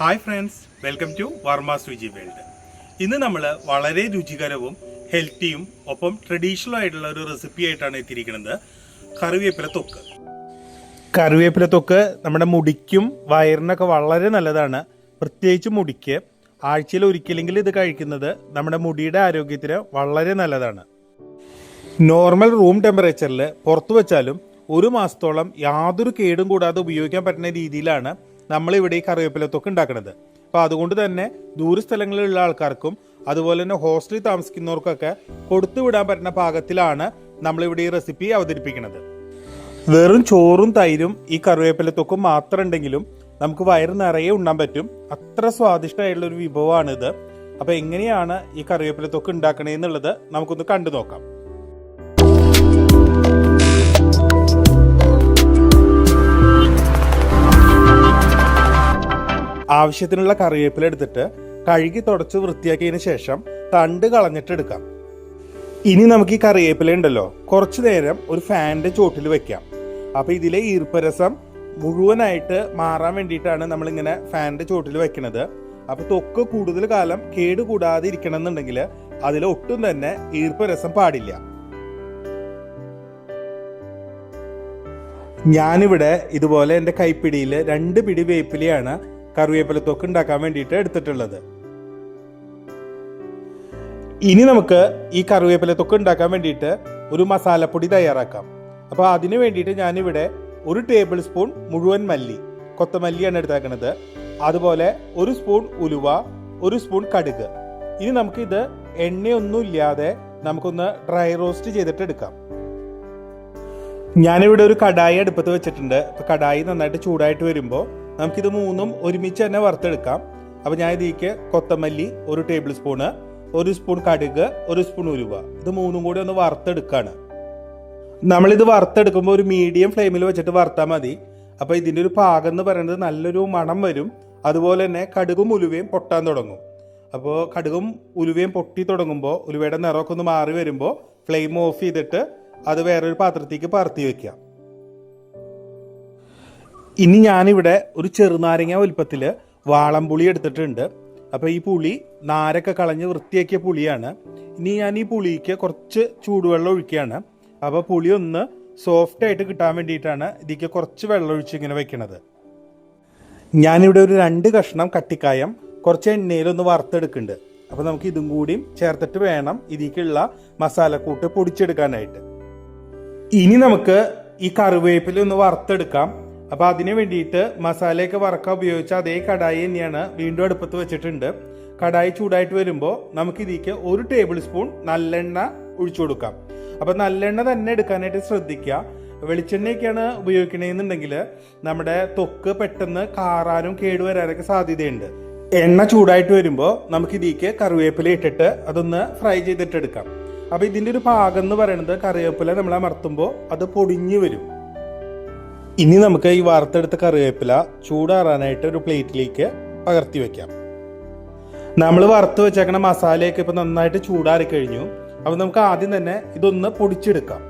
Hi friends welcome to Varma Ruchi world ഇന്ന് നമ്മൾ വളരെ രുചികരവും ഹെൽത്തിയും ഒപ്പം ട്രഡീഷണൽ ആയിട്ടുള്ള ഒരു റെസിപ്പി ആയിട്ടാണ് എത്തിയിരിക്കുന്നത്. കറിവേപ്പില തൊക്ക്. കറിവേപ്പില തൊക്ക് നമ്മുടെ മുടിക്കും വയറിനൊക്കെ വളരെ നല്ലതാണ്. പ്രത്യേകിച്ച് മുടിക്ക്. ആഴ്ചയിൽ ഒരിക്കലെങ്കിലും ഇത് കഴിക്കുന്നത് നമ്മുടെ മുടിയുടെ ആരോഗ്യത്തിന് വളരെ നല്ലതാണ്. നോർമൽ റൂം ടെമ്പറേച്ചറിൽ പുറത്തു വെച്ചാലും ഒരു മാസത്തോളം യാതൊരു കേടും കൂടാതെ ഉപയോഗിക്കാൻ പറ്റുന്ന രീതിയിലാണ് നമ്മളിവിടെ ഈ കറിവേപ്പിലത്തൊക്കെ ഉണ്ടാക്കുന്നത് അപ്പോൾ അതുകൊണ്ട് തന്നെ ദൂരസ്ഥലങ്ങളിലുള്ള ആൾക്കാർക്കും അതുപോലെ തന്നെ ഹോസ്റ്റലിൽ താമസിക്കുന്നവർക്കൊക്കെ കൊടുത്തു വിടാൻ പറ്റുന്ന പാകത്തിലാണ് നമ്മളിവിടെ ഈ റെസിപ്പി അവതരിപ്പിക്കുന്നത് വെറും ചോറും തൈരും ഈ കറിവേപ്പിലത്തൊക്കും മാത്രം ഉണ്ടെങ്കിലും നമുക്ക് വയറ് നിറയെ ഉണ്ണാൻ പറ്റും. അത്ര സ്വാദിഷ്ടമായിട്ടുള്ള ഒരു വിഭവമാണിത്. അപ്പോൾ എങ്ങനെയാണ് ഈ കറിവേപ്പിലത്തൊക്കെ ഉണ്ടാക്കണേന്നുള്ളത് നമുക്കൊന്ന് കണ്ടു നോക്കാം. ആവശ്യത്തിനുള്ള കറിവേപ്പില എടുത്തിട്ട് കഴുകി തുടച്ച് വൃത്തിയാക്കിയതിന് ശേഷം തണ്ട് കളഞ്ഞിട്ട് എടുക്കാം. ഇനി നമുക്ക് ഈ കറിവേപ്പില ഉണ്ടല്ലോ കുറച്ചു നേരം ഒരു ഫാനിന്റെ ചോട്ടിൽ വെക്കാം. അപ്പൊ ഇതിലെ ഈർപ്പരസം മുഴുവനായിട്ട് മാറാൻ വേണ്ടിയിട്ടാണ് നമ്മളിങ്ങനെ ഫാനിന്റെ ചോട്ടിൽ വെക്കുന്നത് അപ്പൊ തൊക്ക് കൂടുതൽ കാലം കേട് കൂടാതെ ഇരിക്കണം എന്നുണ്ടെങ്കിൽ അതിൽ ഒട്ടും തന്നെ ഈർപ്പരസം പാടില്ല. ഞാനിവിടെ ഇതുപോലെ എന്റെ കൈപ്പിടിയിൽ രണ്ട് പിടി വേപ്പിലയാണ് കറിവേപ്പില തൊക്ക് ഉണ്ടാക്കാൻ വേണ്ടിയിട്ട് എടുത്തിട്ടുള്ളത്. ഇനി നമുക്ക് ഈ കറിവേപ്പില തൊക്ക് ഉണ്ടാക്കാൻ വേണ്ടിയിട്ട് ഒരു മസാലപ്പൊടി തയ്യാറാക്കാം. അപ്പോൾ അതിന് വേണ്ടിയിട്ട് ഞാനിവിടെ ഒരു ടേബിൾ സ്പൂൺ മുഴുവൻ മല്ലി കൊത്തമല്ലിയാണ് എടുത്തേക്കുന്നത് അതുപോലെ ഒരു സ്പൂൺ ഉലുവ ഒരു സ്പൂൺ കടുക്. ഇനി നമുക്കിത് എണ്ണയൊന്നും ഇല്ലാതെ നമുക്കൊന്ന് ഡ്രൈ റോസ്റ്റ് ചെയ്തിട്ട് എടുക്കാം. ഞാനിവിടെ ഒരു കടായി അടുപ്പത്ത് വെച്ചിട്ടുണ്ട്. കടായി നന്നായിട്ട് ചൂടായിട്ട് വരുമ്പോൾ നമുക്കിത് മൂന്നും ഒരുമിച്ച് തന്നെ വറുത്തെടുക്കാം. അപ്പോൾ ഞാൻ ഇതിലേക്ക് കൊത്തമല്ലി ഒരു ടേബിൾ സ്പൂണ് ഒരു സ്പൂൺ കടുക് ഒരു സ്പൂൺ ഉലുവ. ഇത് മൂന്നും കൂടി ഒന്ന് വറുത്തെടുക്കാണ്. നമ്മളിത് വറുത്തെടുക്കുമ്പോൾ ഒരു മീഡിയം ഫ്ലെയിമിൽ വെച്ചിട്ട് വറുത്താൽ മതി. അപ്പോൾ ഇതിന്റെ ഒരു പാകം എന്ന് പറയുന്നത് നല്ലൊരു മണം വരും. അതുപോലെ തന്നെ കടുകും ഉലുവയും പൊട്ടാൻ തുടങ്ങും. അപ്പോൾ കടുകും ഉലുവയും പൊട്ടി തുടങ്ങുമ്പോൾ ഉലുവയുടെ നിറമൊക്കെ ഒന്ന് മാറി വരുമ്പോൾ ഫ്ലെയിം ഓഫ് ചെയ്തിട്ട് അത് വേറൊരു പാത്രത്തേക്ക് പറത്തി വെക്കാം ഇനി ഞാനിവിടെ ഒരു ചെറുനാരങ്ങ വലുപ്പത്തിൽ വാളംപുളി എടുത്തിട്ടുണ്ട്. അപ്പോൾ ഈ പുളി നാരൊക്കെ കളഞ്ഞ് വൃത്തിയാക്കിയ പുളിയാണ്. ഇനി ഞാൻ ഈ പുളിക്ക് കുറച്ച് ചൂടുവെള്ളം ഒഴിക്കുകയാണ്. അപ്പോൾ പുളി ഒന്ന് സോഫ്റ്റ് ആയിട്ട് കിട്ടാൻ വേണ്ടിയിട്ടാണ് ഇതിക്ക് കുറച്ച് വെള്ളം ഒഴിച്ച് ഇങ്ങനെ വെക്കണത്. ഞാനിവിടെ ഒരു രണ്ട് കഷ്ണം കട്ടിക്കായം കുറച്ച് എണ്ണയിലൊന്ന് വറുത്തെടുക്കുന്നുണ്ട്. അപ്പോൾ നമുക്ക് ഇതും കൂടിയും ചേർത്തിട്ട് വേണം ഇതിലേക്കുള്ള മസാലക്കൂട്ട് പൊടിച്ചെടുക്കാനായിട്ട്. ഇനി നമുക്ക് ഈ കറിവേപ്പില ഒന്ന് വറുത്തെടുക്കാം. അപ്പൊ അതിനു വേണ്ടിയിട്ട് മസാലയൊക്കെ വറക്കാൻ ഉപയോഗിച്ച അതേ കടായി തന്നെയാണ് വീണ്ടും അടുപ്പത്ത് വെച്ചിട്ടുണ്ട്. കടായി ചൂടായിട്ട് വരുമ്പോൾ നമുക്ക് ഒരു ടേബിൾ സ്പൂൺ നല്ലെണ്ണ ഒഴിച്ചു കൊടുക്കാം. അപ്പൊ നല്ലെണ്ണ തന്നെ എടുക്കാനായിട്ട് ശ്രദ്ധിക്കുക. വെളിച്ചെണ്ണയൊക്കെയാണ് ഉപയോഗിക്കണമെന്നുണ്ടെങ്കിൽ നമ്മുടെ തൊക്ക് പെട്ടെന്ന് കാറാനും കേടുവരാനൊക്കെ സാധ്യതയുണ്ട്. എണ്ണ ചൂടായിട്ട് വരുമ്പോൾ നമുക്ക് ഇതിലേക്ക് കറിവേപ്പില ഇട്ടിട്ട് അതൊന്ന് ഫ്രൈ ചെയ്തിട്ട് എടുക്കാം അപ്പൊ ഇതിന്റെ ഒരു പാകം എന്ന് പറയുന്നത് കറിവേപ്പില നമ്മൾ അമർത്തുമ്പോൾ അത് പൊടിഞ്ഞു വരും. ഇനി നമുക്ക് ഈ വറുത്തെടുത്ത കറിവേപ്പില ചൂടാറാനായിട്ട് ഒരു പ്ലേറ്റിലേക്ക് പകർത്തി വെക്കാം. നമ്മൾ വറുത്ത് വെച്ചേക്കണ മസാലയൊക്കെ ഇപ്പൊ നന്നായിട്ട് ചൂടാറി കഴിഞ്ഞു. അപ്പൊ നമുക്ക് ആദ്യം തന്നെ ഇതൊന്ന് പൊടിച്ചെടുക്കാം.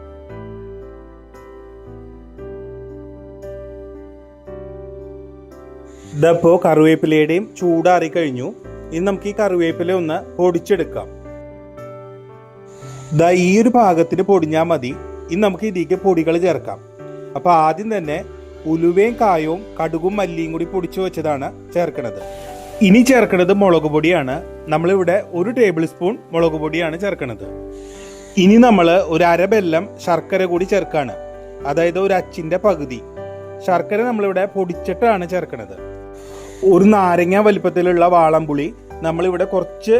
ഇതപ്പോ കറിവേപ്പിലയുടെയും ചൂടാറി കഴിഞ്ഞു. ഇനി നമുക്ക് ഈ കറിവേപ്പില ഒന്ന് പൊടിച്ചെടുക്കാം. ദാ ഈ ഒരു പാകത്തിന് പൊടിഞ്ഞാൽ മതി. ഇനി നമുക്ക് ഇതിലേക്ക് പൊടികൾ ചേർക്കാം. അപ്പൊ ആദ്യം തന്നെ ഉലുവയും കായവും കടുകും മല്ലിയും കൂടി പൊടിച്ചു വെച്ചതാണ് ചേർക്കുന്നത് ഇനി ചേർക്കുന്നത് മുളക് പൊടിയാണ്. നമ്മളിവിടെ ഒരു ടേബിൾ സ്പൂൺ മുളക് പൊടിയാണ് ചേർക്കുന്നത് ഇനി നമ്മൾ ഒരു അര ബെല്ലം ശർക്കര കൂടി ചേർക്കുകയാണ് അതായത് ഒരു അച്ചിന്റെ പകുതി. ശർക്കര നമ്മളിവിടെ പൊടിച്ചിട്ടാണ് ചേർക്കുന്നത് ഒരു നാരങ്ങ വലിപ്പത്തിലുള്ള വാളംപുളി നമ്മളിവിടെ കുറച്ച്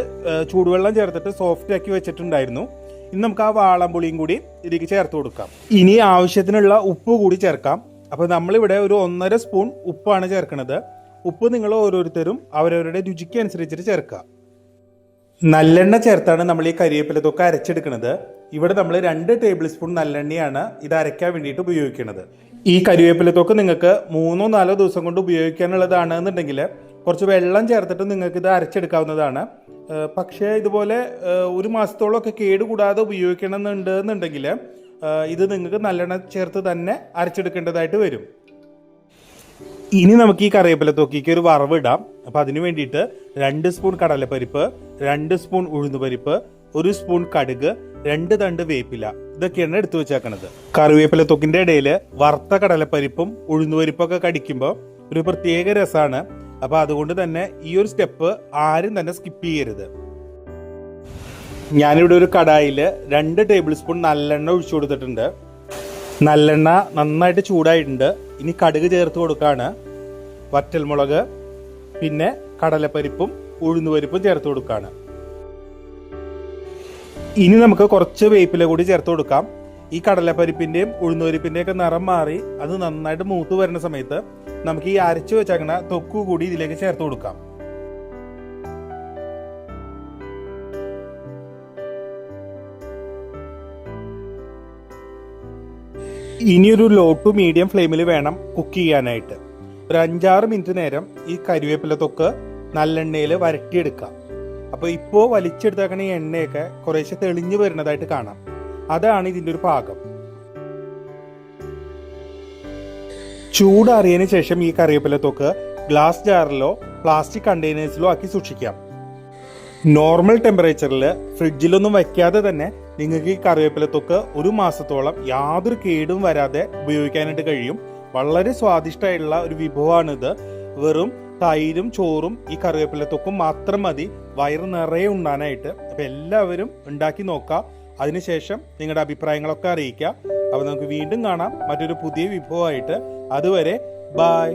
ചൂടുവെള്ളം ചേർത്തിട്ട് സോഫ്റ്റ് ആക്കി വെച്ചിട്ടുണ്ടായിരുന്നു. ഇനി നമുക്ക് ആ വാളമ്പുളിയും കൂടി ഇതിലേക്ക് ചേർത്ത് കൊടുക്കാം. ഇനി ആവശ്യത്തിനുള്ള ഉപ്പ് കൂടി ചേർക്കാം. അപ്പോൾ നമ്മളിവിടെ ഒരു ഒന്നര സ്പൂൺ ഉപ്പാണ് ചേർക്കുന്നത്. ഉപ്പ് നിങ്ങൾ ഓരോരുത്തരും അവരവരുടെ രുചിക്ക് അനുസരിച്ചിട്ട് ചേർക്കുക. നല്ലെണ്ണ ചേർത്താണ് നമ്മൾ ഈ കരിവേപ്പിലത്തൊക്കെ അരച്ചെടുക്കുന്നത്. ഇവിടെ നമ്മൾ രണ്ട് ടേബിൾ സ്പൂൺ നല്ലെണ്ണയാണ് ഇത് അരയ്ക്കാൻ വേണ്ടിയിട്ട് ഉപയോഗിക്കുന്നത്. ഈ കരിവേപ്പിലത്തൊക്കെ നിങ്ങൾക്ക് മൂന്നോ നാലോ ദിവസം കൊണ്ട് ഉപയോഗിക്കാനുള്ളതാണ് എന്നുണ്ടെങ്കിൽ കുറച്ച് വെള്ളം ചേർത്തിട്ട് നിങ്ങൾക്ക് ഇത് അരച്ചെടുക്കാവുന്നതാണ്. പക്ഷേ ഇതുപോലെ ഒരു മാസത്തോളമൊക്കെ കേടുകൂടാതെ ഉപയോഗിക്കണമെന്നുണ്ട് എന്നുണ്ടെങ്കിൽ ഇത് നിങ്ങൾക്ക് നല്ലെണ്ണം ചേർത്ത് തന്നെ അരച്ചെടുക്കേണ്ടതായിട്ട് വരും. ഇനി നമുക്ക് ഈ കറിവേപ്പില തൊക്കിക്ക് ഒരു വറവ് ഇടാം. അപ്പോൾ അതിന് വേണ്ടിയിട്ട് രണ്ട് സ്പൂൺ കടലപ്പരിപ്പ് രണ്ട് സ്പൂൺ ഉഴുന്നുപരിപ്പ് ഒരു സ്പൂൺ കടുക് രണ്ട് തണ്ട് വേപ്പില. ഇതൊക്കെയാണ് എടുത്തു വെച്ചേക്കണത്. കറിവേപ്പില തൊക്കിന്റെ ഇടയിൽ വറുത്ത കടലപ്പരിപ്പും ഉഴുന്നുപരിപ്പൊക്കെ കടിക്കുമ്പോൾ ഒരു പ്രത്യേക രസമാണ് അപ്പൊ അതുകൊണ്ട് തന്നെ ഈ ഒരു സ്റ്റെപ്പ് ആരും തന്നെ സ്കിപ്പ് ചെയ്യരുത്. ഞാനിവിടെ ഒരു കടായിൽ രണ്ട് ടേബിൾ സ്പൂൺ നല്ലെണ്ണ ഒഴിച്ചു കൊടുത്തിട്ടുണ്ട്. നല്ലെണ്ണ നന്നായിട്ട് ചൂടായിട്ടുണ്ട്. ഇനി കടുക് ചേർത്ത് കൊടുക്കാണ്. വറ്റൽമുളക് പിന്നെ കടലപ്പരിപ്പും ഉഴുന്നുപരിപ്പും ചേർത്ത് കൊടുക്കാണ്. ഇനി നമുക്ക് കുറച്ച് വേപ്പില കൂടി ചേർത്ത് കൊടുക്കാം. ഈ കടലപ്പരിപ്പിന്റെയും ഉഴുന്നുപരിപ്പിന്റെയും ഒക്കെ നിറം മാറി അത് നന്നായിട്ട് മൂത്ത് വരുന്ന സമയത്ത് നമുക്ക് ഈ അരച്ചു വെച്ചേക്കണ തൊക്കു കൂടി ഇതിലേക്ക് ചേർത്ത് കൊടുക്കാം. ഇനിയൊരു ലോ ടു മീഡിയം ഫ്ലെയിമിൽ വേണം കുക്ക് ചെയ്യാനായിട്ട്. ഒരു അഞ്ചാറ് മിനിറ്റ് നേരം ഈ കരിവേപ്പില തൊക്ക് നല്ലെണ്ണയിൽ വരട്ടിയെടുക്കാം. അപ്പോൾ ഇപ്പോൾ വലിച്ചെടുത്തേക്കണ ഈ എണ്ണയൊക്കെ കുറേശ്ശെ തെളിഞ്ഞു വരുന്നതായിട്ട് കാണാം. അതാണ് ഇതിന്റെ ഒരു പാകം. ചൂടാറിയതിന് ശേഷം ഈ കറിവേപ്പില തൊക്ക് ഗ്ലാസ് ജാറിലോ പ്ലാസ്റ്റിക് കണ്ടെയ്നേഴ്സിലോ ആക്കി സൂക്ഷിക്കാം. നോർമൽ ടെമ്പറേച്ചറിൽ ഫ്രിഡ്ജിലൊന്നും വയ്ക്കാതെ തന്നെ നിങ്ങൾക്ക് ഈ കറിവേപ്പില തൊക്ക് ഒരു മാസത്തോളം യാതൊരു കേടും വരാതെ ഉപയോഗിക്കാനായിട്ട് കഴിയും. വളരെ സ്വാദിഷ്ടമായിട്ടുള്ള ഒരു വിഭവമാണിത്. വെറും തൈരും ചോറും ഈ കറിവേപ്പില തൊക്കും മാത്രം മതി. വയറ് നിറയെ ഉണ്ടാനായിട്ട് അപ്പോൾ എല്ലാവരും ഉണ്ടാക്കി നോക്കുക. അതിനുശേഷം നിങ്ങളുടെ അഭിപ്രായങ്ങളൊക്കെ അറിയിക്കുക. അപ്പൊ നമുക്ക് വീണ്ടും കാണാം മറ്റൊരു പുതിയ വിഭവമായിട്ട്. അതുവരെ ബായ്